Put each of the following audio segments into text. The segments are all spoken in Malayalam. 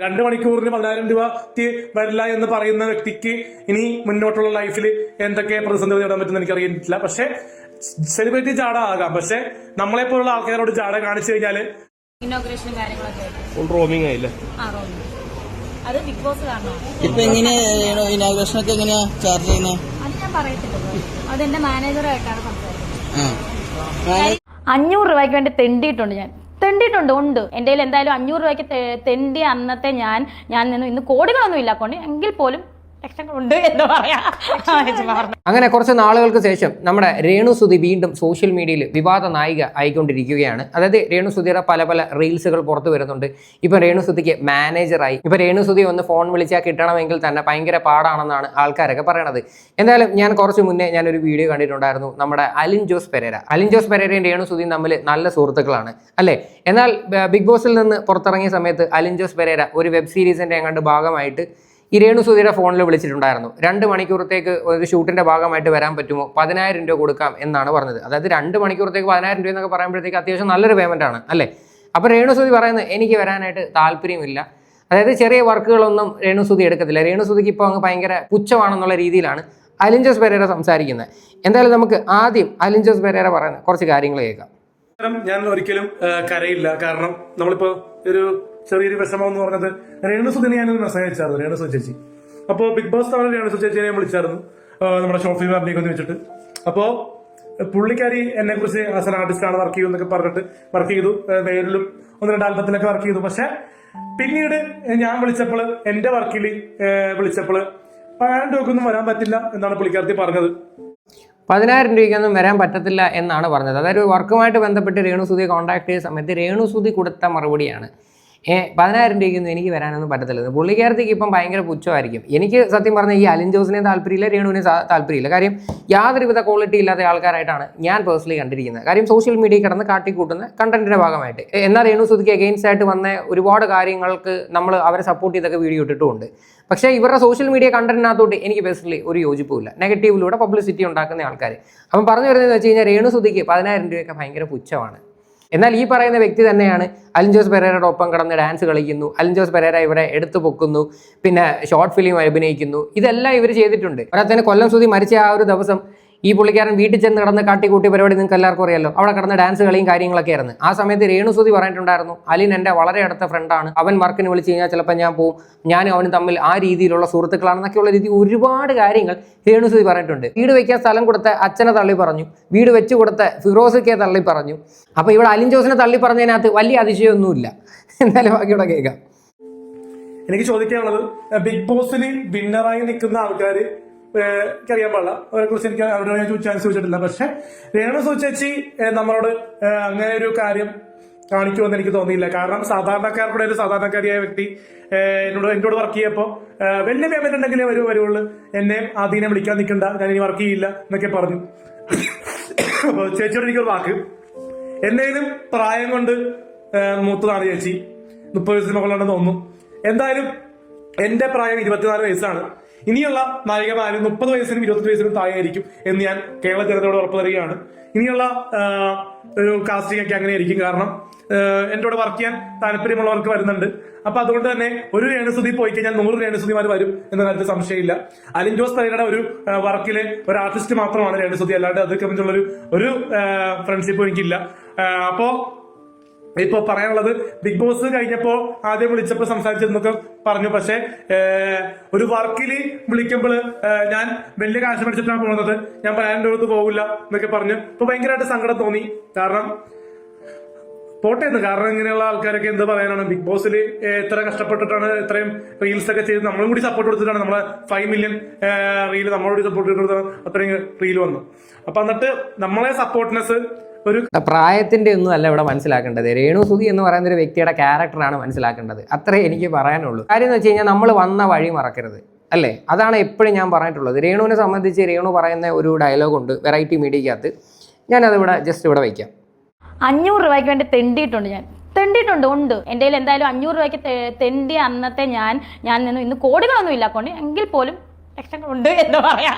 രണ്ട് മണിക്കൂറിന് പതിനായിരം രൂപ തി വരില്ല എന്ന് പറയുന്ന വ്യക്തിക്ക് ഇനി മുന്നോട്ടുള്ള ലൈഫിൽ എന്തൊക്കെ പ്രതിസന്ധി നേടാൻ പറ്റുന്ന എനിക്ക് അറിയില്ല പക്ഷെ സെലിബ്രിറ്റി ജാട ആകാം. പക്ഷെ നമ്മളെ പോലുള്ള ആൾക്കാരോട് ജാട കാണിച്ചു കഴിഞ്ഞാൽ റോമിംഗ് ആയില്ലേ? അത് ബിഗ് ബോസ് ഇപ്പൊ എങ്ങനെ ഇനാഗ്രേഷൻ ഒക്കെ എങ്ങനെയാ ചാർജ് ചെയ്യുന്നത് അത് ഞാൻ പറയത്തില്ലല്ലോ അത് എന്റെ മാനേജറായിട്ടാണ് സംസാരിക്കുന്നത്. ആ. അഞ്ഞൂറ് രൂപയ്ക്ക് വേണ്ടി തെണ്ടിയിട്ടുണ്ട് ഞാൻ. തെണ്ടിയിട്ടുണ്ട് ഉണ്ട്. എന്റെ കയ്യിൽ എന്തായാലും അഞ്ഞൂറ് രൂപയ്ക്ക് തെണ്ടിയ അന്നത്തെ ഞാൻ ഞാൻ നിന്ന്. ഇന്ന് കോടികളൊന്നും ഇല്ല എങ്കിൽ പോലും ലക്ഷങ്ങളുണ്ട് എന്ന് പറയാ. അങ്ങനെ കുറച്ച് നാളുകൾക്ക് ശേഷം നമ്മുടെ രേണു സുധി വീണ്ടും സോഷ്യൽ മീഡിയയിൽ വിവാദ നായിക ആയിക്കൊണ്ടിരിക്കുകയാണ്. അതായത് രേണു സുധിയുടെ പല പല റീൽസുകൾ പുറത്തു വരുന്നുണ്ട്. ഇപ്പൊ രേണു സുധിക്ക് മാനേജറായി ഇപ്പൊ രേണു സുധി ഒന്ന് ഫോൺ വിളിച്ചാൽ കിട്ടണമെങ്കിൽ തന്നെ ഭയങ്കര പാടാണെന്നാണ് ആൾക്കാരൊക്കെ പറയണത്. എന്തായാലും ഞാൻ കുറച്ച് മുന്നേ ഞാനൊരു വീഡിയോ കണ്ടിട്ടുണ്ടായിരുന്നു. നമ്മുടെ അലിൻ ജോസ് പെരേര. അലിൻ ജോസ് പെരേരയും രേണു സുധിയും തമ്മിൽ നല്ല സുഹൃത്തുക്കളാണ്. അല്ലേ? എന്നാൽ ബിഗ് ബോസിൽ നിന്ന് പുറത്തിറങ്ങിയ സമയത്ത് അലിൻ ജോസ് പെരേര ഒരു വെബ് സീരീസിന്റെ എങ്ങാണ്ട് ഭാഗമായിട്ട് ഈ രേണു സുധീരെ ഫോണിൽ വിളിച്ചിട്ടുണ്ടായിരുന്നു. രണ്ട് മണിക്കൂറത്തേക്ക് ഒരു ഷൂട്ടിന്റെ ഭാഗമായിട്ട് വരാൻ പറ്റുമോ? പതിനായിരം രൂപ കൊടുക്കാം എന്നാണ് പറഞ്ഞത്. അതായത് രണ്ട് മണിക്കൂറത്തേക്ക് പതിനായിരം രൂപ എന്നൊക്കെ പറയുമ്പോഴത്തേക്ക് അത്യാവശ്യം നല്ലൊരു പേയ്മെന്റ് ആണ് അല്ലേ? അപ്പോൾ രേണു സുധി പറയുന്നത് എനിക്ക് വരാനായിട്ട് താല്പര്യമില്ല. അതായത് ചെറിയ വർക്കുകളൊന്നും രേണു സുധി എടുക്കത്തില്ല. രേണു സുധിക്ക് ഇപ്പോൾ അങ്ങ് ഭയങ്കര പുച്ഛമാണെന്നുള്ള രീതിയിലാണ് അലിഞ്ചസ് പെരേര സംസാരിക്കുന്നത്. എന്തായാലും നമുക്ക് ആദ്യം അലിഞ്ചസ് പെരേര പറയുന്ന കുറച്ച് കാര്യങ്ങൾ കേൾക്കാം. ഞാൻ ഒരിക്കലും കരയില്ല. കാരണം നമ്മളിപ്പോ ഒരു ചെറിയൊരു വിഷമം എന്ന് പറഞ്ഞത് രേണു സുധിനെ ഞാനൊരു മെസ്സേജ് അയച്ചായിരുന്നു രേണു സുധി ചേച്ചി. അപ്പോ ബിഗ് ബോസ് തവണ രേണു സുധി ചേച്ചിയെ ഞാൻ വിളിച്ചായിരുന്നു. നമ്മുടെ ഷോർട്ട് ഫിലിം ഒന്ന് വെച്ചിട്ട്. അപ്പോ പുള്ളിക്കാരി എന്നെ കുറിച്ച് ആസ് എൻ ആർട്ടിസ്റ്റ് ആണ് വർക്ക് ചെയ്യുന്നൊക്കെ പറഞ്ഞിട്ട് വർക്ക് ചെയ്തു. നേരിലും ഒന്ന് രണ്ട് ആൽബത്തിലൊക്കെ വർക്ക് ചെയ്തു. പക്ഷെ പിന്നീട് ഞാൻ വിളിച്ചപ്പോൾ എന്റെ വർക്കിൽ വിളിച്ചപ്പോൾ പതിനായിരം രൂപക്കൊന്നും വരാൻ പറ്റില്ല എന്നാണ് പുള്ളിക്കാരത്തി പറഞ്ഞത്. പതിനായിരം രൂപയ്ക്കൊന്നും വരാൻ പറ്റത്തില്ല എന്നാണ് പറഞ്ഞത്. അതായത് വർക്കുമായിട്ട് ബന്ധപ്പെട്ട് രേണുസുതിയെ കോൺടാക്ട് ചെയ്ത സമയത്ത് രേണുസുതി കൊടുത്ത മറുപടിയാണ്. പതിനായിരം രൂപയ്ക്കൊന്നും എനിക്ക് വരാനൊന്നും പറ്റത്തില്ല. പുള്ളിക്കാരത്തേക്ക് ഇപ്പം ഭയങ്കര പുച്ഛമായിരിക്കും. എനിക്ക് സത്യം പറഞ്ഞാൽ ഈ അലിൻ ജോസിനെ താല്പര്യമില്ല രേണുവിനെ താല്പര്യമില്ല. കാര്യം യാതൊരുവിധ ക്വാളിറ്റി ഇല്ലാത്ത ആൾക്കാരായിട്ടാണ് ഞാൻ പേഴ്സണലി കണ്ടിരിക്കുന്നത്. കാര്യം സോഷ്യൽ മീഡിയയിൽ കിടന്ന് കാട്ടിക്കൂട്ടുന്ന കണ്ടന്റിന്റെ ഭാഗമായിട്ട്. എന്നാൽ രേണു സുധിക്ക് അഗെയിൻസ്റ്റ് ആയിട്ട് വന്ന ഒരുപാട് കാര്യങ്ങൾക്ക് നമ്മൾ അവരെ സപ്പോർട്ട് ചെയ്തൊക്കെ വീഡിയോ ഇട്ടിട്ടുമുണ്ട്. പക്ഷേ ഇവരുടെ സോഷ്യൽ മീഡിയ കണ്ടന്റിനകത്തോട്ട് എനിക്ക് പേഴ്സണലി ഒരു യോജിപ്പുമില്ല. നെഗറ്റീവിലൂടെ പബ്ലിസിറ്റി ഉണ്ടാക്കുന്ന ആൾക്കാർ അപ്പം പറഞ്ഞു വരുന്നതെന്ന് വെച്ച് കഴിഞ്ഞാൽ രേണു സുധിക്ക് പതിനായിരം രൂപയൊക്കെ ഭയങ്കര പുച്ഛമാണ്. എന്നാൽ ഈ പറയുന്ന വ്യക്തി തന്നെയാണ് അലിൻ ജോസ് പെരേരയുടെ ഒപ്പം കിടന്ന് ഡാൻസ് കളിക്കുന്നു. അലിൻ ജോസ് പെരേര ഇവരെ എടുത്തു പൊക്കുന്നു. പിന്നെ ഷോർട്ട് ഫിലിം അഭിനയിക്കുന്നു. ഇതെല്ലാം ഇവർ ചെയ്തിട്ടുണ്ട്. പോരാത്തതിന് കൊല്ലം സുതി മരിച്ച ആ ഒരു ദിവസം ഈ പുള്ളിക്കാരൻ വീട്ടിൽ ചെന്ന് കിടന്ന് കാട്ടിക്കൂട്ടി പരിപാടി നിങ്ങൾക്ക് എല്ലാവർക്കും അറിയാലോ. അവിടെ കിടന്ന് ഡാൻസ് കളിയും കാര്യങ്ങളൊക്കെ ആയിരുന്നു. ആ സമയത്ത് രേണുസുതി പറഞ്ഞിട്ടുണ്ടായിരുന്നു അലിൻ എന്റെ വളരെ അടുത്ത ഫ്രണ്ടാണ് അവൻ വർക്കിന് വിളിച്ച് കഴിഞ്ഞാൽ ചിലപ്പോൾ ഞാൻ പോവും. ഞാനും അവനും തമ്മിൽ ആ രീതിയിലുള്ള സുഹൃത്തുക്കളാണെന്നൊക്കെയുള്ള രീതി ഒരുപാട് കാര്യങ്ങൾ രേണുസുതി പറഞ്ഞിട്ടുണ്ട്. വീട് വയ്ക്കാൻ സ്ഥലം കൊടുത്ത അച്ഛനെ തള്ളി പറഞ്ഞു. വീട് വെച്ച് കൊടുത്ത ഫിറോസിക്കെ തള്ളി പറഞ്ഞു. അപ്പോൾ ഇവിടെ അലിൻ ജോസിനെ തള്ളി പറഞ്ഞതിനകത്ത് വലിയ അതിശയമൊന്നുമില്ല. എന്തായാലും ബാക്കിയുടെ കേൾക്കാം. എനിക്ക് ചോദിക്കാനുള്ളത് ബിഗ് ബോസിൽ വിന്നറായി നിൽക്കുന്ന ആൾക്കാര് ഏഹ് എനിക്കറിയാൻ പാടില്ല. അവരെ കുറിച്ച് എനിക്ക് അവരോട് ഞാൻ ചാൻസ് ചോദിച്ചിട്ടില്ല. പക്ഷെ രേണു ഏഹ് നമ്മളോട് അങ്ങനെ ഒരു കാര്യം കാണിക്കുമെന്ന് എനിക്ക് തോന്നിയില്ല. കാരണം സാധാരണക്കാരുടെ ഒരു സാധാരണക്കാരിയായ വ്യക്തി എന്നോട് എന്നോട് വർക്ക് ചെയ്യപ്പോ വലിയ പേയ്മെന്റ് ഉണ്ടെങ്കിലേ വരൂ വരുള്ളൂ എന്നെ ആദ്യം വിളിക്കാൻ നിൽക്കണ്ട. ഞാൻ ഇനി വർക്ക് ചെയ്യില്ല എന്നൊക്കെ പറഞ്ഞു. അപ്പൊ ചേച്ചിയോട് എനിക്കൊരു വാക്ക്. എന്തെങ്കിലും പ്രായം കൊണ്ട് മൂത്തതാണ് ചേച്ചി. മുപ്പത് വയസ്സിന് മുകളിലാണെന്ന് തോന്നുന്നു. എന്തായാലും എന്റെ പ്രായം ഇരുപത്തിനാല് വയസ്സാണ്. ഇനിയുള്ള നായികമാര് മുപ്പത് വയസ്സിനും ഇരുപത്തി വയസ്സിനും താഴെയായിരിക്കും എന്ന് ഞാൻ കേരള ജനതയോട് ഉറപ്പ് തരികയാണ്. ഇനിയുള്ള ഒരു കാസ്റ്റിംഗ് ഒക്കെ അങ്ങനെ ആയിരിക്കും കാരണം കൂടെ വർക്ക് ചെയ്യാൻ താല്പര്യമുള്ളവർക്ക് വരുന്നുണ്ട്. അപ്പൊ അതുകൊണ്ട് തന്നെ ഒരു രേണുസുതി പോയി കഴിഞ്ഞാൽ നൂറ് രേണുസുതിമാർ വരും എന്ന കാര്യത്തിൽ സംശയമില്ല. അലിൻ ജോസ് തലയുടെ ഒരു വർക്കിലെ ഒരു ആർട്ടിസ്റ്റ് മാത്രമാണ് രേണുസുതി. അല്ലാണ്ട് വെച്ചുള്ള ഒരു ഒരു ഫ്രണ്ട്ഷിപ്പ് എനിക്കില്ല. അപ്പോ ഇപ്പൊ പറയാനുള്ളത് ബിഗ് ബോസ് കഴിഞ്ഞപ്പോ ആദ്യം വിളിച്ചപ്പോ സംസാരിച്ചെന്നൊക്കെ പറഞ്ഞു. പക്ഷെ ഒരു വർക്കിൽ വിളിക്കുമ്പോൾ ഞാൻ വലിയ കാശ് മേടിച്ചിട്ടാണ് പോകുന്നത്. ഞാൻ പറയാന്റെ അടുത്ത് പോകില്ല എന്നൊക്കെ പറഞ്ഞു ഇപ്പൊ ഭയങ്കരമായിട്ട് സങ്കടം തോന്നി. കാരണം പോട്ടെ എന്ന്. കാരണം ഇങ്ങനെയുള്ള ആൾക്കാരൊക്കെ എന്ത് പറയാനാണ്? ബിഗ് ബോസിൽ എത്ര കഷ്ടപ്പെട്ടിട്ടാണ് ഇത്രയും റീൽസ് ഒക്കെ ചെയ്ത് നമ്മളും കൂടി സപ്പോർട്ട് കൊടുത്തിട്ടാണ് നമ്മളെ ഫൈവ് മില്യൺ റീൽ നമ്മളോട് സപ്പോർട്ട് കൊടുത്തിട്ടാണ് അത്രയും റീൽ വന്നു. അപ്പൊ എന്നിട്ട് നമ്മളെ സപ്പോർട്ട്നെസ് ഒരു പ്രായത്തിന്റെ ഒന്നും അല്ല ഇവിടെ മനസ്സിലാക്കേണ്ടത്. രേണു സുധി എന്ന് പറയുന്ന ഒരു വ്യക്തിയുടെ ക്യാരക്ടറാണ് മനസ്സിലാക്കേണ്ടത്. അത്രേ എനിക്ക് പറയാനുള്ളൂ. കാര്യം എന്ന് വെച്ച് കഴിഞ്ഞാൽ നമ്മൾ വന്ന വഴി മറക്കരുത്. അല്ലേ? അതാണ് എപ്പോഴും ഞാൻ പറഞ്ഞിട്ടുള്ളത്. രേണുവിനെ സംബന്ധിച്ച് രേണു പറയുന്ന ഒരു ഡയലോഗ് ഉണ്ട് വെറൈറ്റി മീഡിയക്കകത്ത് ഞാനതിവിടെ ജസ്റ്റ് ഇവിടെ വയ്ക്കാം. അഞ്ഞൂറ് രൂപയ്ക്ക് വേണ്ടി തെണ്ടിയിട്ടുണ്ട് ഞാൻ. തെണ്ടിയിട്ടുണ്ട് ഉണ്ട്. എന്റെ കയ്യിൽ എന്തായാലും അഞ്ഞൂറ് രൂപയ്ക്ക് തെണ്ടി അന്നത്തെ ഞാൻ ഞാൻ നിന്ന്. ഇന്ന് കോടികളൊന്നും ഇല്ലാക്കൊണ്ട് കൊണ്ട് എങ്കിൽ പോലും ലക്ഷങ്ങളുണ്ട് എന്ന് പറയാം.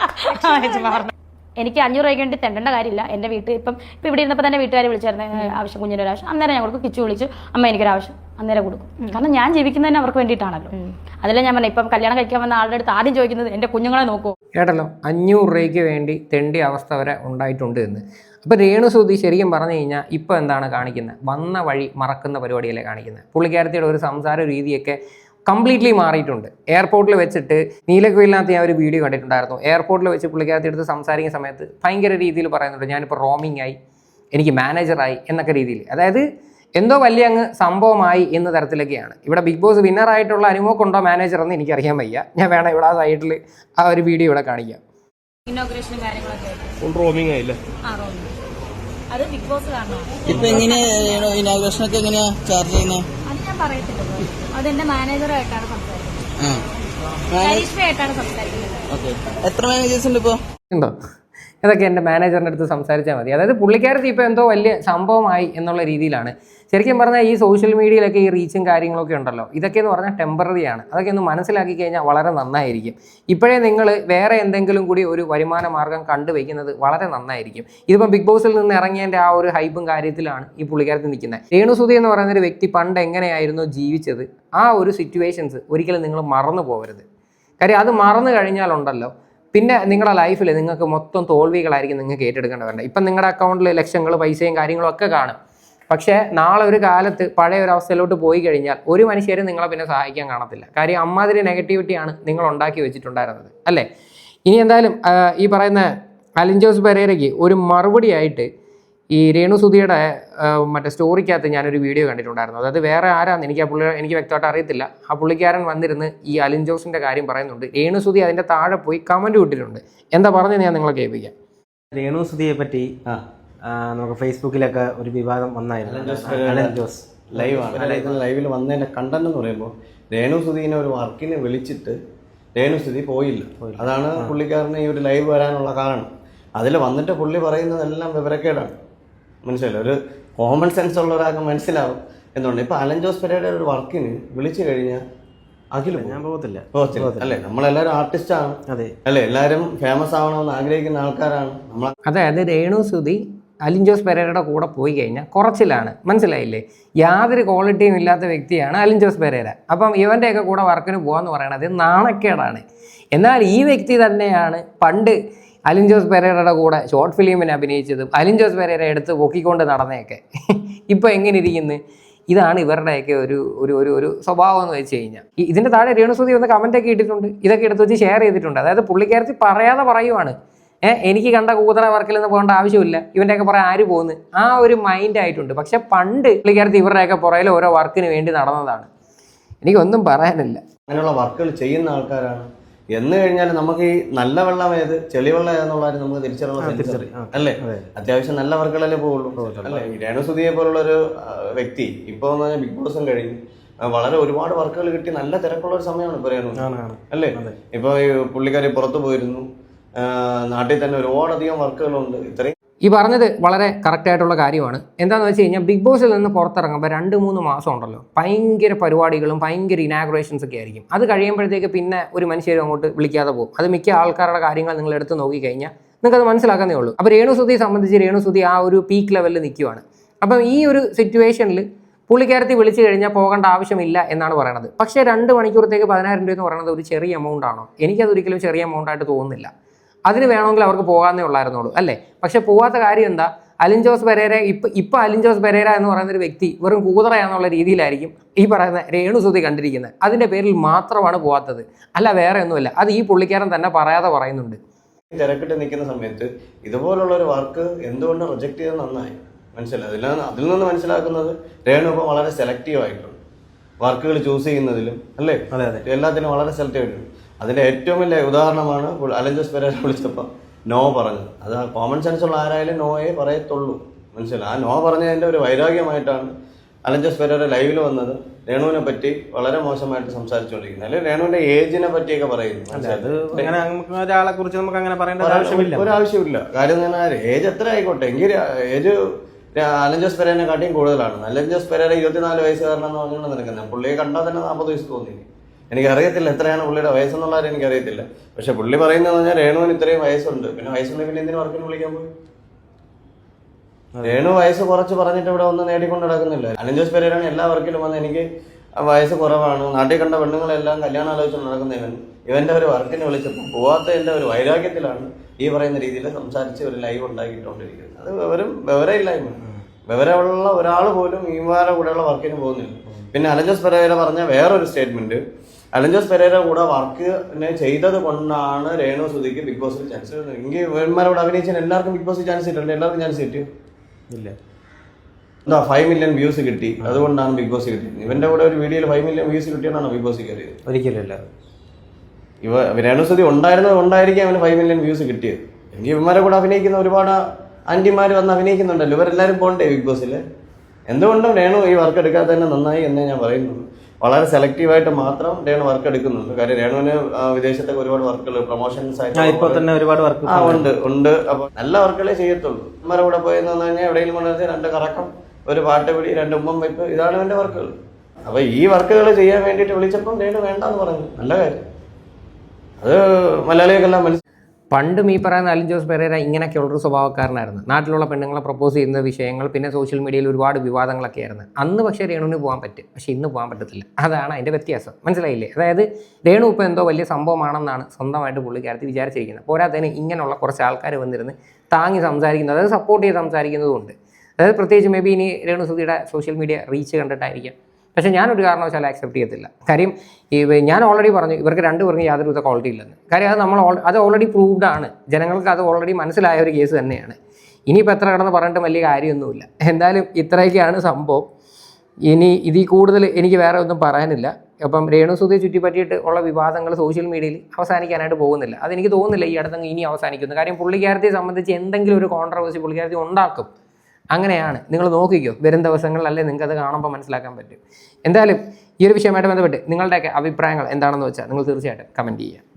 എനിക്ക് അഞ്ഞൂറ് രൂപയ്ക്ക് വേണ്ടി തെണ്ടേണ്ട കാര്യമില്ല. എന്റെ വീട്ടിൽ ഇപ്പം ഇപ്പം ഇവിടെ ഇരുന്നപ്പോൾ തന്നെ വീട്ടുകാരെ വിളിച്ചായിരുന്നു ആവശ്യം കുഞ്ഞിന്റെ ഒരു ആവശ്യം അന്നേരം ഞാൻ കൊടുക്കും കിച്ചു വിളിച്ചു അമ്മ എനിക്കൊരു ആവശ്യം അന്നേരം കൊടുക്കും. കാരണം ഞാൻ ജീവിക്കുന്നതന്നെ അവർക്ക് വേണ്ടിയിട്ടാണല്ലോ. അതല്ല ഞാൻ പറഞ്ഞു ഇപ്പം കല്യാണം കഴിക്കാൻ വന്ന ആളുടെ അടുത്ത് ആദ്യം ചോദിക്കുന്നത് എന്റെ കുഞ്ഞുങ്ങളെ നോക്കൂ. കേട്ടല്ലോ അഞ്ഞൂറ് രൂപയ്ക്ക് വേണ്ടി തെണ്ടി അവസ്ഥ വരെ ഉണ്ടായിട്ടുണ്ട് എന്ന്. അപ്പോൾ രേണുസൂതി ശരിക്കും പറഞ്ഞു കഴിഞ്ഞാൽ ഇപ്പോൾ എന്താണ് കാണിക്കുന്നത്? വന്ന വഴി മറക്കുന്ന പരിപാടിയല്ലേ കാണിക്കുന്നത്? പുള്ളിക്കാരത്തിയുടെ ഒരു സംസാര രീതിയൊക്കെ കംപ്ലീറ്റ്ലി മാറിയിട്ടുണ്ട്. എയർപോർട്ടിൽ വെച്ചിട്ട് നീലക്കുയിലിനകത്ത് ഞാൻ ഒരു വീഡിയോ കണ്ടിട്ടുണ്ടായിരുന്നു. എയർപോർട്ടിൽ വെച്ച് പുള്ളിക്കാരത്തി എടുത്ത് സംസാരിക്കുന്ന സമയത്ത് ഭയങ്കര രീതിയിൽ പറയുന്നുണ്ട് ഞാനിപ്പോൾ റോമിംഗ് ആയി എനിക്ക് മാനേജറായി എന്നൊക്കെ രീതിയിൽ. അതായത് എന്തോ വലിയ അങ്ങ് സംഭവമായി എന്ന തരത്തിലൊക്കെയാണ്. ഇവിടെ ബിഗ് ബോസ് വിന്നറായിട്ടുള്ള അനുമോക്കുണ്ടോ മാനേജർ എന്ന് എനിക്കറിയാൻ വയ്യ. ഞാൻ വേണം ഇവിടെ ആ സൈഡിൽ ആ ഒരു വീഡിയോ ഇവിടെ കാണിക്കാം. അത് ബിഗ് ബോസ് കാരണമാണ്. ഇപ്പൊ എങ്ങനെ ഇനോഗ്രേഷനൊക്കെ ഒക്കെ എങ്ങനെയാ ചാർജ് ചെയ്യുന്നത് ഞാൻ പറയത്തില്ല അത് എന്റെ മാനേജറായിട്ടാണ് സംസാരിക്കുന്നത്. എത്ര മാനേജേഴ്സ് ഉണ്ട് ഇപ്പൊ? ഉണ്ടോ? ഇതൊക്കെ എന്റെ മാനേജറിന്റെ അടുത്ത് സംസാരിച്ചാൽ മതി. അതായത് പുള്ളിക്കാരത്തി ഇപ്പോൾ എന്തോ വലിയ സംഭവമായി എന്നുള്ള രീതിയിലാണ്. ശരിക്കും പറഞ്ഞാൽ ഈ സോഷ്യൽ മീഡിയയിലൊക്കെ ഈ റീച്ചും കാര്യങ്ങളൊക്കെ ഉണ്ടല്ലോ. ഇതൊക്കെ എന്ന് പറഞ്ഞാൽ ടെമ്പററി ആണ്. അതൊക്കെ ഒന്ന് മനസ്സിലാക്കി കഴിഞ്ഞാൽ വളരെ നന്നായിരിക്കും. ഇപ്പോഴേ നിങ്ങൾ വേറെ എന്തെങ്കിലും കൂടി ഒരു വരുമാന മാർഗം കണ്ടുവയ്ക്കുന്നത് വളരെ നന്നായിരിക്കും. ഇതിപ്പോൾ ബിഗ് ബോസിൽ നിന്ന് ഇറങ്ങിയതിന്റെ ആ ഒരു ഹൈപ്പും കാര്യത്തിലാണ് ഈ പുള്ളിക്കാരത്തിൽ നിൽക്കുന്നത്. രേണുസുതി എന്ന് പറയുന്ന ഒരു വ്യക്തി പണ്ട് എങ്ങനെയായിരുന്നു ജീവിച്ചത്? ആ ഒരു സിറ്റുവേഷൻസ് ഒരിക്കലും നിങ്ങൾ മറന്നു പോകരുത്. കാര്യം അത് മറന്നു കഴിഞ്ഞാലുണ്ടല്ലോ. പിന്നെ നിങ്ങളുടെ ലൈഫിൽ നിങ്ങൾക്ക് മൊത്തം തോൽവികളായിരിക്കും നിങ്ങൾക്ക് ഏറ്റെടുക്കേണ്ടതുണ്ട്. ഇപ്പം നിങ്ങളുടെ അക്കൗണ്ടിൽ ലക്ഷങ്ങൾ പൈസയും കാര്യങ്ങളും ഒക്കെ കാണും. പക്ഷേ നാളെ ഒരു കാലത്ത് പഴയ ഒരു അവസ്ഥയിലോട്ട് പോയി കഴിഞ്ഞാൽ ഒരു മനുഷ്യരും നിങ്ങളെ പിന്നെ സഹായിക്കാൻ കാണത്തില്ല. കാര്യം അമ്മാതിരി നെഗറ്റിവിറ്റിയാണ് നിങ്ങൾ ഉണ്ടാക്കി വെച്ചിട്ടുണ്ടായിരുന്നത്. അല്ലേ? ഇനി എന്തായാലും ഈ പറയുന്ന അലിൻ ജോസ് പെരേരയ്ക്ക് ഒരു മറുപടിയായിട്ട് ഈ രേണുസുതിയുടെ സുധിയുടെ മറ്റേ സ്റ്റോറിക്കകത്ത് ഞാനൊരു വീഡിയോ കണ്ടിട്ടുണ്ടായിരുന്നു. അതായത് വേറെ ആരാന്ന് എനിക്ക് ആ പുള്ളി എനിക്ക് വ്യക്തമായിട്ട് അറിയത്തില്ല. ആ പുള്ളിക്കാരൻ വന്നിരുന്ന് ഈ അലിൻ ജോസിന്റെ കാര്യം പറയുന്നുണ്ട്. രേണു സുധി അതിന്റെ താഴെ പോയി കമന്റ് വിട്ടിട്ടുണ്ട് എന്താ പറഞ്ഞത് ഞാൻ നിങ്ങളെ കേൾപ്പിക്കാം. രേണു സുധിയെ പറ്റി ആ, നമുക്ക് ഫേസ്ബുക്കിലൊക്കെ ഒരു വിവാദം വന്നായിരുന്നു. അലൻ ജോസ് ലൈവാണ്. ലൈവിൽ വന്നതിന്റെ കണ്ടന്റ് എന്ന് പറയുമ്പോൾ രേണു സുധീനെ ഒരു വർക്കിനെ വിളിച്ചിട്ട് രേണു സുധി പോയില്ല. അതാണ് പുള്ളിക്കാരന് ഈ ഒരു ലൈവ് വരാനുള്ള കാരണം. അതിൽ വന്നിട്ട് പുള്ളി പറയുന്നതെല്ലാം വിവരക്കേടാണ്. മനസ്സിലായില്ല? ഒരു കോമൺ സെൻസ് ഉള്ള ഒരാൾക്ക് മനസ്സിലാവും എന്തുകൊണ്ട് ഇപ്പൊ അലൻ ജോസ് പെരയുടെ ഒരു വർക്കിന് വിളിച്ചു കഴിഞ്ഞാൽ അഖിൽ ഞാൻ പോകത്തില്ല. പോകത്തില്ല. അല്ലേ? നമ്മളെല്ലാവരും ആർട്ടിസ്റ്റ് ആണ്. അതെ. അല്ലേ? എല്ലാവരും ഫേമസ് ആവണമെന്ന് ആഗ്രഹിക്കുന്ന ആൾക്കാരാണ്. നമ്മൾ അതായത് രേണുസുതി അലിൻ ജോസ് പെരേരയുടെ കൂടെ പോയി കഴിഞ്ഞാൽ കുറച്ചിലാണ്. മനസ്സിലായില്ലേ? യാതൊരു ക്വാളിറ്റിയും ഇല്ലാത്ത വ്യക്തിയാണ് അലിൻ ജോസ് പെരേര. അപ്പം ഇവന്റെയൊക്കെ കൂടെ വർക്കിന് പോകാന്ന് പറയണത് നാണക്കേടാണ്. എന്നാൽ ഈ വ്യക്തി തന്നെയാണ് പണ്ട് അലിൻ ജോസ് പെരേരയുടെ കൂടെ ഷോർട്ട് ഫിലിമിന് അഭിനയിച്ചതും അലിൻ ജോസ് പെരേര എടുത്ത് പൊക്കിക്കൊണ്ട് നടന്നതൊക്കെ. ഇപ്പോൾ എങ്ങനെ ഇരിക്കുന്നു? ഇതാണ് ഇവരുടെയൊക്കെ ഒരു ഒരു ഒരു ഒരു സ്വഭാവം എന്ന് വെച്ച് കഴിഞ്ഞാൽ. ഇതിന്റെ താഴെ രേണുസുതി വന്ന് കമന്റ് ഒക്കെ ഇട്ടിട്ടുണ്ട്. ഇതൊക്കെ എടുത്ത് വെച്ച് ഷെയർ ചെയ്തിട്ടുണ്ട്. അതായത് പുള്ളിക്കാരത്തി പറയാതെ പറയുവാണ്. ഏഹ് എനിക്ക് കണ്ട കൂതറ വർക്കിൽ നിന്ന് പോകേണ്ട ആവശ്യമില്ല. ഇവന്റെയൊക്കെ പുറകെ ആര് പോകുന്നു? ആ ഒരു മൈൻഡ് ആയിട്ടുണ്ട്. പക്ഷെ പണ്ട് പുള്ളിക്കാരത്തി ഇവരുടെയൊക്കെ പുറകിൽ ഓരോ വർക്കിന് വേണ്ടി നടന്നതാണ്. എനിക്കൊന്നും പറയാനില്ല. അങ്ങനെയുള്ള വർക്കുകൾ ചെയ്യുന്ന ആൾക്കാരാണ്. എന്ന് കഴിഞ്ഞാൽ നമുക്ക് ഈ നല്ല വെള്ളം ഏത് ചെളിവെള്ളം ഏതെന്നുള്ള നമുക്ക് തിരിച്ചറിയാൻ തിരിച്ചറിയാം. അല്ലേ? അത്യാവശ്യം നല്ല വർക്കുകളല്ലേ പോകുള്ളൂ അല്ലേ? രേണുസുതിയെ പോലുള്ള ഒരു വ്യക്തി ഇപ്പൊ ബിഗ് ബോസും കഴിഞ്ഞു. വളരെ ഒരുപാട് വർക്കുകൾ കിട്ടി. നല്ല തിരക്കുള്ള ഒരു സമയമാണ് ഇപ്പൊ രേണു. അല്ലേ? ഇപ്പൊ ഈ പുള്ളിക്കാരി പുറത്തു പോയിരുന്നു. നാട്ടിൽ തന്നെ ഒരുപാടധികം വർക്കുകളുണ്ട്. ഇത്രയും ഈ പറഞ്ഞത് വളരെ കറക്റ്റായിട്ടുള്ള കാര്യമാണ്. എന്താണെന്ന് വെച്ച് കഴിഞ്ഞാൽ ബിഗ് ബോസിൽ നിന്ന് പുറത്തിറങ്ങുമ്പോൾ രണ്ട് മൂന്ന് മാസം ഉണ്ടല്ലോ. ഭയങ്കര പരിപാടികളും ഭയങ്കര ഇനാഗ്രേഷൻസ് ഒക്കെ ആയിരിക്കും. അത് കഴിയുമ്പോഴത്തേക്ക് പിന്നെ ഒരു മനുഷ്യരും അങ്ങോട്ട് വിളിക്കാതെ പോകും. അത് മിക്ക ആൾക്കാരുടെ കാര്യങ്ങൾ നിങ്ങൾ എടുത്ത് നോക്കിക്കഴിഞ്ഞാൽ നിങ്ങൾക്ക് അത് മനസ്സിലാക്കുന്നേ ഉള്ളൂ. അപ്പോൾ രേണുസുതിയെ സംബന്ധിച്ച് രേണുസുതി ആ ഒരു പീക്ക് ലെവലിൽ നിൽക്കുവാണ് അപ്പം ഈ ഒരു സിറ്റുവേഷനിൽ പുള്ളിക്കാരത്തി വിളിച്ചു കഴിഞ്ഞാൽ പോകേണ്ട ആവശ്യമില്ല എന്നാണ് പറയണത്. പക്ഷേ രണ്ട് മണിക്കൂറത്തേക്ക് പതിനായിരം രൂപ എന്ന് പറയുന്നത് ഒരു ചെറിയ എമൗണ്ട് ആണോ? എനിക്കത് ഒരിക്കലും ചെറിയ എമൗണ്ട് ആയിട്ട് തോന്നുന്നില്ല. അതിന് വേണമെങ്കിൽ അവർക്ക് പോകാമെന്നേ ഉള്ളായിരുന്നുള്ളൂ അല്ലേ? പക്ഷെ പോകാത്ത കാര്യം എന്താ? അലിൻ ജോസ് പെരേര ഇപ്പം ഇപ്പം അലിൻ ജോസ് പെരേര എന്ന് പറയുന്ന ഒരു വ്യക്തി വെറും കൂതറയാന്നുള്ള രീതിയിലായിരിക്കും ഈ പറയുന്ന രേണുസുതി കണ്ടിരിക്കുന്നത്. അതിന്റെ പേരിൽ മാത്രമാണ് പോകാത്തത് അല്ല വേറെ ഒന്നുമില്ല. അത് ഈ പുള്ളിക്കാരൻ തന്നെ പറയാതെ പറയുന്നുണ്ട്. തിരക്കിട്ട് നിൽക്കുന്ന സമയത്ത് ഇതുപോലുള്ള ഒരു വർക്ക് എന്തുകൊണ്ട് റിജക്ട് ചെയ്തത് നന്നായി? മനസ്സിലായി. അതിൽ നിന്ന് അതിൽ നിന്ന് മനസ്സിലാക്കുന്നത് രേണു ഇപ്പോൾ വളരെ സെലക്റ്റീവ് ആയിട്ടുണ്ട്. വർക്കുകൾ ചൂസ് ചെയ്യുന്നതിലും അല്ലേ? അതെ, അതെ. എല്ലാത്തിനും വളരെ സെലക്റ്റീവ് ആയിട്ടുണ്ട്. അതിന്റെ ഏറ്റവും വലിയ ഉദാഹരണമാണ് അലഞ്ചസ് പെരേര വിളിച്ചപ്പോൾ നോ പറഞ്ഞത്. അത് കോമൺ സെൻസ് ഉള്ള ആരായാലും നോയെ പറയത്തുള്ളൂ. മനസ്സിലായി? ആ നോ പറഞ്ഞതിന്റെ ഒരു വൈരാഗ്യമായിട്ടാണ് അലഞ്ചസ് പെരേര ലൈവിൽ വന്നത്. രേണുവിനെ പറ്റി വളരെ മോശമായിട്ട് സംസാരിച്ചുകൊണ്ടിരിക്കുന്നത്. അല്ലെങ്കിൽ രേണുവിന്റെ ഏജിനെ പറ്റിയൊക്കെ പറയുന്നു. ഒരാളെ കുറിച്ച് നമുക്ക് അങ്ങനെ പറയേണ്ട ഒരു ആവശ്യമില്ല. ഒരാവശ്യമില്ല. കാര്യം എന്ന് പറഞ്ഞാൽ ഏജ് എത്ര ആയിക്കോട്ടെ? എങ്കിൽ ഏജ് അലഞ്ചസ് പെരേനെ കാട്ടിയും കൂടുതലാണ്. അലഞ്ചസ് പെരേര ഇരുപത്തിനാല് വയസ്സുകാരനെന്ന് പറഞ്ഞുകൊണ്ട് നിൽക്കുന്നത് പുള്ളിയെ കണ്ടാൽ തന്നെ നാൽപ്പത് വയസ്സ് തോന്നി എനിക്ക് അറിയത്തില്ല എത്രയാണ് പുള്ളിയുടെ വയസ്സെന്നുള്ള കാര്യം എനിക്കറിയത്തില്ല. പക്ഷെ പുള്ളി പറയുന്നത് പറഞ്ഞാൽ രേണുവിന് ഇത്രയും വയസ്സുണ്ട്. പിന്നെ വയസ്സുണ്ടെങ്കിൽ പിന്നെ എന്തിനു വർക്കിന് വിളിക്കാൻ പോയി? രേണു വയസ്സ് കുറച്ച് പറഞ്ഞിട്ട് ഇവിടെ ഒന്നും നേടിക്കൊണ്ട് നടക്കുന്നില്ല. അലൻ ജോസ് പെരേരാണ് എല്ലാ വർക്കിലും വന്ന് എനിക്ക് വയസ്സ് കുറവാണ്. നാട്ടിൽ കണ്ട പെണ്ണുങ്ങളെല്ലാം കല്യാണം ആലോചിച്ച് നടക്കുന്ന ഇവൻ ഇവന്റെ ഒരു വർക്കിന് വിളിച്ചപ്പോൾ പോവാത്തതിന്റെ ഒരു വൈരാഗ്യത്തിലാണ് ഈ പറയുന്ന രീതിയിൽ സംസാരിച്ച് ഒരു ലൈവ് ഉണ്ടാക്കിയിട്ടുകൊണ്ടിരിക്കുന്നത് അത് വിവരം വിവരമില്ലായ്മ. വിവരമുള്ള ഒരാൾ പോലും ഇവരുടെ കൂടെയുള്ള വർക്കിന് പോകുന്നില്ല. പിന്നെ അലഞ്ചോസ് പെരേര പറഞ്ഞ വേറൊരു സ്റ്റേറ്റ്മെന്റ് അലഞ്ചോസ് പെരേര കൂടെ വർക്ക് ചെയ്തത് കൊണ്ടാണ് രേണു സുധിക്ക് ബിഗ് ബോസിൽ ചാൻസ് എങ്കിൽ ഇവന്മാരോട് അഭിനയിച്ചാൽ എല്ലാവർക്കും ബിഗ് ബോസിൽ ചാൻസ് കിട്ടുന്നുണ്ട് എല്ലാവർക്കും ചാൻസ് കിട്ടിയോ ഇല്ല. എന്താ ഫൈവ് മില്യൺ വ്യൂസ് കിട്ടി. അതുകൊണ്ടാണ് ബിഗ് ബോസ് കിട്ടിയത്. ഇവന്റെ കൂടെ ഒരു വീഡിയോയിൽ ഫൈവ് മില്യൺ വ്യൂസ് കിട്ടിയതാണ് ബിഗ് ബോസ് കയറിയത് ഒരിക്കലും ഇല്ല. ഇവ രേണുസുതി ഉണ്ടായിരുന്നത് കൊണ്ടായിരിക്കും അവന് ഫൈവ് മില്യൺ വ്യൂസ് കിട്ടിയത്. എങ്കിൽ ഇവന്മാരെ കൂടെ അഭിനയിക്കുന്ന ഒരുപാട് ആന്റിമാർ വന്ന് അഭിനയിക്കുന്നുണ്ടല്ലോ. ഇവരെല്ലാവരും പോകണ്ടേ ബിഗ് ബോസിൽ എന്തുകൊണ്ടും രേണു ഈ വർക്ക് എടുക്കാതെ തന്നെ നന്നായി എന്നേ ഞാൻ പറയുന്നുള്ളൂ. വളരെ സെലക്റ്റീവായിട്ട് മാത്രം രേണു വർക്ക് എടുക്കുന്നുണ്ട്. കാര്യം രേണുവിന് വിദേശത്തൊക്കെ ഒരുപാട് വർക്കുകൾ പ്രൊമോഷൻസ് ആയിട്ട് ഇപ്പോൾ തന്നെ ഒരുപാട് വർക്ക് ആ ഉണ്ട് ഉണ്ട്. അപ്പൊ നല്ല വർക്കുകളെ ചെയ്യത്തുള്ളൂ. ഉമ്മര കൂടെ പോയെന്ന് പറഞ്ഞു കഴിഞ്ഞാൽ എവിടെയെങ്കിലും കൊണ്ടുവച്ച് രണ്ട് കറക്കം ഒരു പാട്ട് പിടി രണ്ട് ഉമ്മം വെപ്പ് ഇതാണ് ഇവന്റെ വർക്കുകൾ അപ്പൊ ഈ വർക്കുകൾ ചെയ്യാൻ വേണ്ടിയിട്ട് വിളിച്ചപ്പം രേണു വേണ്ടെന്ന് പറഞ്ഞു. നല്ല കാര്യം. അത് മലയാളികൾക്കെല്ലാം മനസ്സിലായി പണ്ടും ഈ പറയുന്ന അലിൻ ജോസ് പെരേര ഇങ്ങനെയൊക്കെയുള്ളൊരു സ്വഭാവക്കാരനായിരുന്നു. നാട്ടിലുള്ള പെണ്ണുങ്ങളെ പ്രപ്പോസ് ചെയ്യുന്ന വിഷയങ്ങൾ പിന്നെ സോഷ്യൽ മീഡിയയിൽ ഒരുപാട് വിവാദങ്ങളൊക്കെ ആയിരുന്നു അന്ന് പക്ഷേ രേണുവിന് പോകാൻ പറ്റും. പക്ഷേ ഇന്ന് പോകാൻ പറ്റത്തില്ല. അതാണ് അതിന്റെ വ്യത്യാസം. മനസ്സിലായില്ലേ? അതായത് രേണു ഇപ്പോൾ എന്തോ വലിയ സംഭവമാണെന്നാണ് സ്വന്തമായിട്ട് പുള്ളിക്കാരത്തി വിചാരിച്ചിരിക്കുന്നത്. പോരാത്തതിന് ഇങ്ങനെയുള്ള കുറച്ച് ആൾക്കാർ വന്നിരുന്ന് താങ്ങി സംസാരിക്കുന്നത് അതായത് സപ്പോർട്ട് ചെയ്ത് സംസാരിക്കുന്നതുകൊണ്ട് അതായത് പ്രത്യേകിച്ച് മേ ബി ഇനി രേണു സുധിയുടെ സോഷ്യൽ മീഡിയ റീച്ച് കണ്ടിട്ടായിരിക്കാം. പക്ഷേ ഞാനൊരു കാരണവശാലും ആക്സെപ്റ്റ് ചെയ്യത്തില്ല. കാര്യം ഞാൻ ഓൾറെഡി പറഞ്ഞു ഇവർക്ക് രണ്ട് പേർക്കും യാതൊരുവിധ ക്വാളിറ്റി ഇല്ലെന്ന്. കാര്യം അത് നമ്മൾ അത് ഓൾറെഡി പ്രൂവ്ഡ് ആണ്. ജനങ്ങൾക്ക് അത് ഓൾറെഡി മനസ്സിലായ ഒരു കേസ് തന്നെയാണ്. ഇനിയിപ്പോൾ എത്ര കിടന്ന് പറഞ്ഞിട്ട് വലിയ കാര്യമൊന്നുമില്ല. എന്തായാലും ഇത്രയൊക്കെയാണ് സംഭവം. ഇനി ഇതിൽ കൂടുതൽ എനിക്ക് വേറെ ഒന്നും പറയാനില്ല. അപ്പം രേണുസുതിയെ ചുറ്റിപ്പറ്റിയിട്ട് ഉള്ള വിവാദങ്ങൾ സോഷ്യൽ മീഡിയയിൽ അവസാനിക്കാനായിട്ട് പോകുന്നില്ല. അതെനിക്ക് തോന്നുന്നില്ല ഈ അടുത്തങ്ങ് ഇനി അവസാനിക്കുന്നു കാര്യം പുള്ളിക്കാരത്തെ സംബന്ധിച്ച് എന്തെങ്കിലും ഒരു കോൺട്രവേഴ്സി പുള്ളിക്കാരത്തി ഉണ്ടാക്കും. അങ്ങനെയാണ്. നിങ്ങൾ നോക്കിക്കോ വരും ദിവസങ്ങളിലല്ലേ നിങ്ങൾക്ക് അത് കാണുമ്പോൾ മനസ്സിലാക്കാൻ പറ്റും. എന്തായാലും ഈ ഒരു വിഷയമായിട്ട് ബന്ധപ്പെട്ട് നിങ്ങളുടെയൊക്കെ അഭിപ്രായങ്ങൾ എന്താണെന്ന് വെച്ചാൽ നിങ്ങൾ തീർച്ചയായിട്ടും കമന്റ് ചെയ്യുക.